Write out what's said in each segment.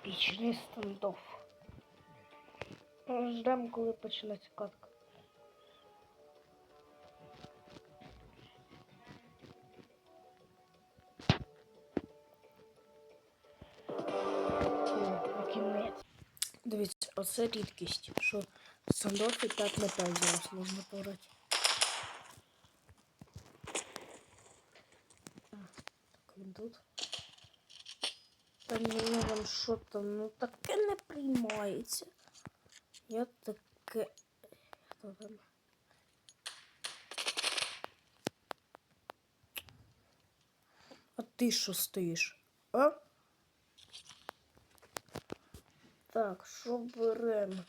Епічний стендов. Ждемо, коли почнеться катка. О, кінець. Дивіться, оце рідкість, що в стендофі 5 на 5 зараз можна пограти. Так, він тут. Та ні, ну вам що там, ну таке не приймається. Я таке. Хто там? А ти що стоїш? А? Так, що беремо?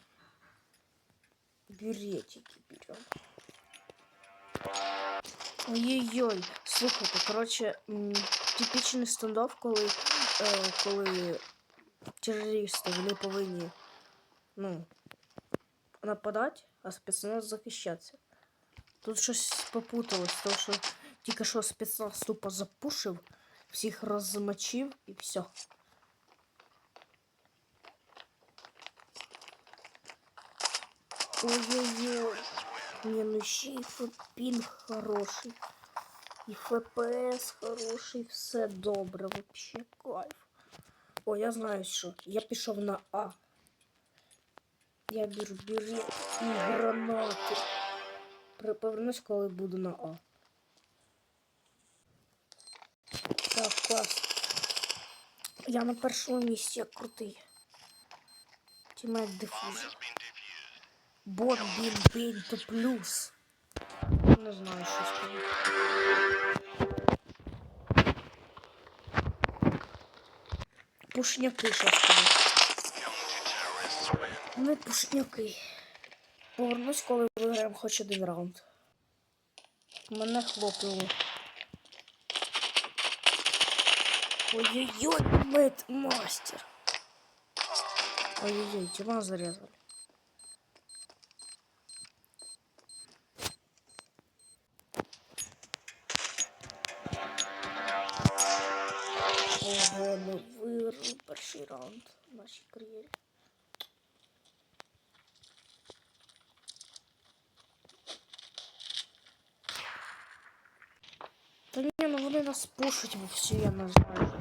Беретики берем. Ой-ой-ой, слухайте, коротше, м, типічний стендов, коли, е, коли терористи вони повинні ну, нападати, а спецназ захищатися. Тут щось попуталось, тому що тільки що спецназ тупо запушив, всіх розмочив і все. Ой-ой-ой. Не, ну ще і пінг хороший. І ФПС хороший, все добре, вообще кайф. О, я знаю що. Я пішов на А. Я беру берет і гранати. Повернусь, коли буду на А. Так, клас. Я на першому місці як крутий. Тімейт дифузор. Бот бін бін то плюс. Не знаю, що сказати. Пушняки що сказати. Ми пушняки. Повернусь, коли виграємо хоч один раунд. Мене хлопнуло. Ой-ой-ой, мед мастер. Ой-ой-ой, тюма зарезали. ми виграли перший раунд в нашій кар'єрі. Та ні, ну вони нас пушать вовсю, я не знаю.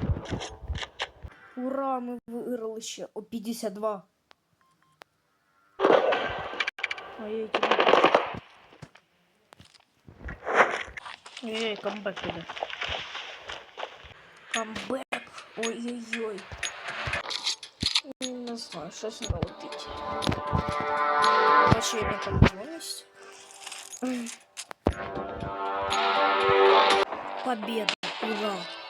Ура, ми виграли ще о 52. Ой-ой, Ой-ой, камбек іде. Камбек. Ой-ой-ой. Не знаю, щось не летить. Бачу, я на камбоність. Победа. Ура.